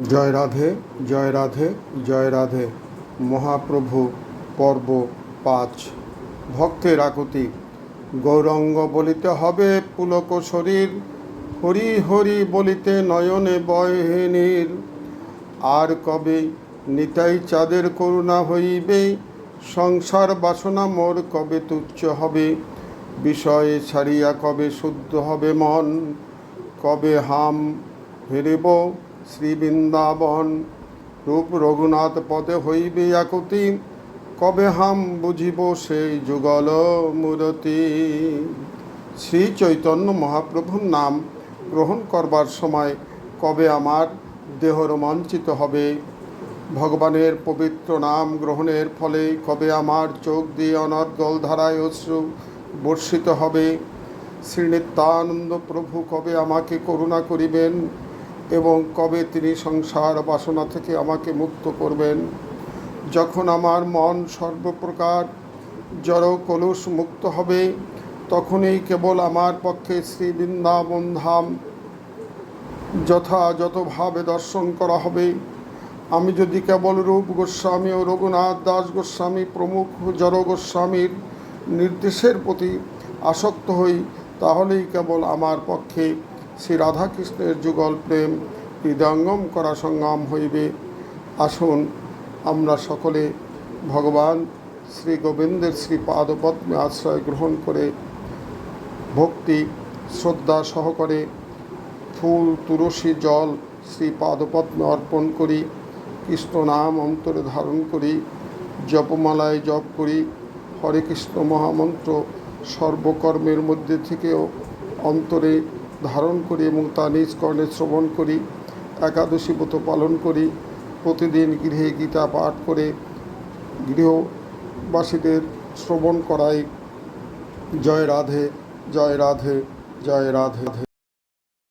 জয় রাধে জয় রাধে জয় রাধে। মহাপ্রভু পর্ব পাঁচ। ভক্তের আকুতি। গৌরঙ্গ বলিতে হবে পুলক শরীর, হরি হরি বলিতে নয়নে বয়হিনীর আর কবে নিতাই চাঁদের করুণা হইবে, সংসার বাসনা মোর কবে তুচ্ছ হবে, বিষয়ে ছাড়িয়া কবে শুদ্ধ হবে মন, কবে হাম ফিরিব শ্রী বৃন্দাবন রূপ রঘুনাথ পদে হইবে আকুতি, কবে হাম বুঝিব সেই যুগল মূরতি? শ্রী চৈতন্য মহাপ্রভুর নাম গ্রহণ করবার সময় কবে আমার দেহ রোমাঞ্চিত হবে? ভগবানের পবিত্র নাম গ্রহণের ফলে কবে আমার চোখ দিয়ে অনর্গল ধারায় অশ্রু বর্ষিত হবে? শ্রীনিত্যানন্দ প্রভু কবে আমাকে করুণা করিবেন? এবং কবে তিনি সংসার বাসনা থেকে আমাকে মুক্ত করবেন? যখন আমার মন সর্বপ্রকার জড় কলুষ মুক্ত হবে, তখনই কেবল আমার পক্ষে শ্রী বৃন্দাবন ধাম যথাযথভাবে দর্শন করা হবে। আমি যদি কেবল রূপ গোস্বামী ও রঘুনাথ দাস গোস্বামী প্রমুখ জড় গোস্বামীর নির্দেশের প্রতি আসক্ত হই, তাহলেই কেবল আমার পক্ষে শ্রী রাধাকৃষ্ণের যুগল প্রেম হৃদয়ঙ্গম করা সংগ্রাম হইবে। আসুন আমরা সকলে ভগবান শ্রী গোবিন্দের শ্রী পাদপদ্মে আশ্রয় গ্রহণ করে ভক্তি, শ্রদ্ধা সহকারে ফুল, তুলসী, জল শ্রী পাদপদ্মে অর্পণ করি, কৃষ্ণ নাম অন্তরে ধারণ করি, জপমালায় জপ করি, হরে কৃষ্ণ মহামন্ত্র সর্বকর্মের মধ্যে থেকেও অন্তরে ধারণ করি এবং তা নিজ কর্ণে শ্রবণ করি, একাদশী ব্রত পালন করি, প্রতিদিন গৃহে গীতা পাঠ করে গৃহবাসীদের শ্রবণ করাই। জয় রাধে জয় রাধে জয় রাধে।